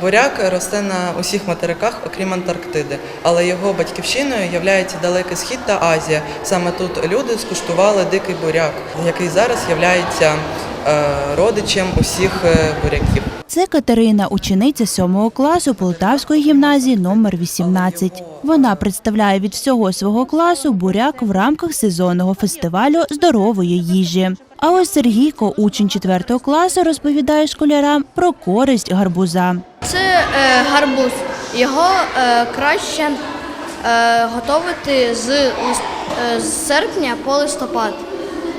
Буряк росте на усіх материках, окрім Антарктиди, але його батьківщиною є Далекий Схід та Азія. Саме тут люди скуштували дикий буряк, який зараз є родичем усіх е, буряків. Це Катерина, учениця 7 класу Полтавської гімназії номер 18. Вона представляє від всього свого класу буряк в рамках сезонного фестивалю здорової їжі. А ось Сергійко, учень 4 класу, розповідає школярам про користь гарбуза. Це е, гарбуз. Його е, краще е, готувати з, е, з серпня по листопад.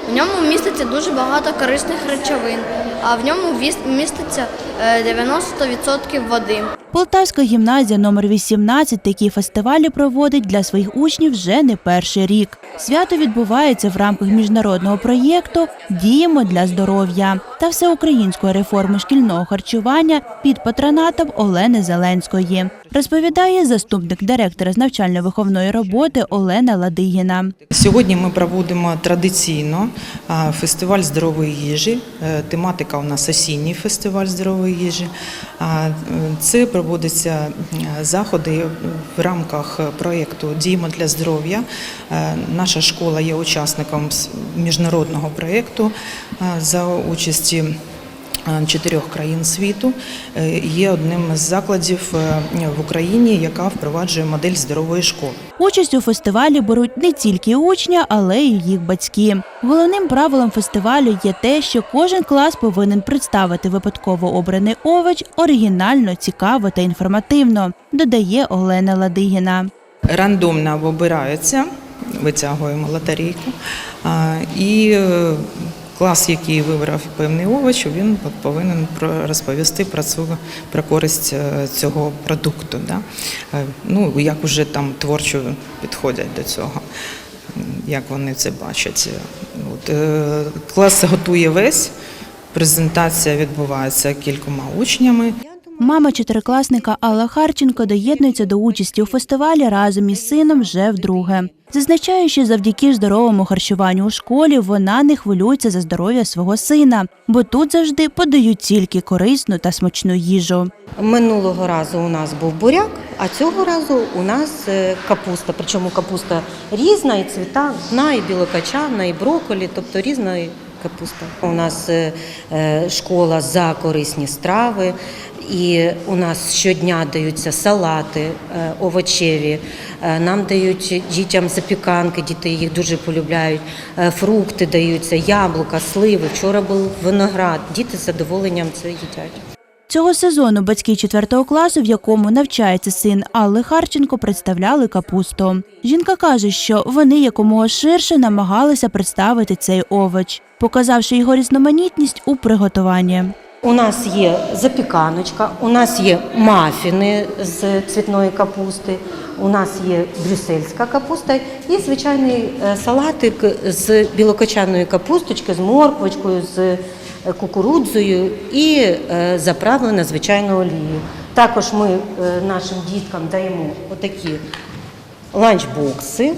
В ньому міститься дуже багато корисних речовин, а в ньому міститься е, 90% води. Полтавська гімназія номер 18 такі фестивалі проводить для своїх учнів вже не перший рік. Свято відбувається в рамках міжнародного проєкту Діємо для здоров'я та всеукраїнської реформи шкільного харчування під патронатом Олени Зеленської. Розповідає заступник директора з навчально-виховної роботи Олена Ладигіна. Сьогодні ми проводимо традиційно фестиваль здорової їжі. Е, Тематика у нас осінній фестиваль здорової їжі. Це проводяться е, заходи в рамках проєкту Діємо для здоров'я. Е, Наша школа є учасником міжнародного проєкту е, за участі чотирьох країн світу. Е, Є одним з закладів е, в Україні, яка впроваджує модель здорової школи. Участь у фестивалі беруть не тільки учні, але й їх батьки. Головним правилом фестивалю є те, що кожен клас повинен представити випадково обраний овоч оригінально, цікаво та інформативно, додає Олена Ладигіна. рандомно вибираються, витягуємо лотерейку, і е, клас, який вибрав певний овоч, він повинен розповісти про цю про користь е, цього продукту. Да? Е, Ну, як уже там творчо підходять до цього. Як вони це бачать. От, е, клас готує весь, презентація відбувається кількома учнями. Мама чотирикласника Алла Харченко доєднується до участі у фестивалі разом із сином вже вдруге. Зазначає, що завдяки здоровому харчуванню у школі вона не хвилюється за здоров'я свого сина, бо тут завжди подають тільки корисну та смачну їжу. Минулого разу у нас був буряк, а цього разу у нас е, капуста. Причому капуста різна, і цвіта, і білокачана, і брокколі, тобто різна капуста. У нас е, е, школа за корисні страви, і у нас щодня даються салати е, овочеві. Е, Нам дають дітям запіканки, діти їх дуже полюбляють. Е, Фрукти даються, яблука, сливи. Вчора був виноград. Діти з задоволенням це їдять. Цього сезону батьки 4 класу, в якому навчається син Алли Харченко, представляли капусту. Жінка каже, що вони якомога ширше намагалися представити цей овоч, показавши його різноманітність у приготуванні. У нас є запіканочка, у нас є мафіни з цвітної капусти, у нас є брюссельська капуста і звичайний е, салатик з білокочаної капусточки, з морквочкою, з е, кукурудзою і е, заправлена звичайною олією. Також ми нашим діткам даємо отакі ланчбокси,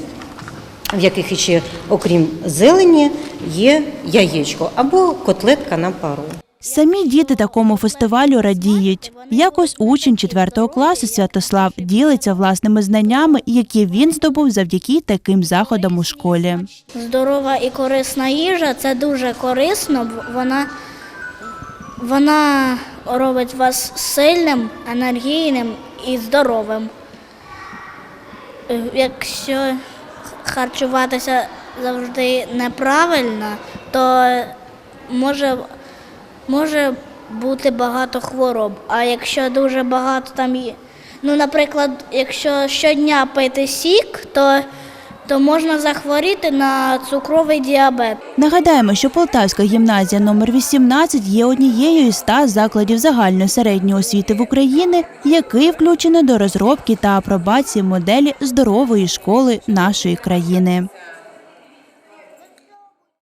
в яких ще, окрім зелені, є яєчко або котлетка на пару. Самі діти такому фестивалю радіють. Якось учень 4 класу Святослав ділиться власними знаннями, які він здобув завдяки таким заходам у школі. Здорова і корисна їжа це дуже корисно. Вона, вона робить вас сильним, енергійним і здоровим. Якщо харчуватися завжди неправильно, то може, може бути багато хвороб. А якщо дуже багато там є, ну, наприклад, якщо щодня пити сік, то, то можна захворіти на цукровий діабет. Нагадаємо, що Полтавська гімназія номер 18 є однією із 100 закладів загальної середньої освіти в Україні, який включено до розробки та апробації моделі здорової школи нашої країни.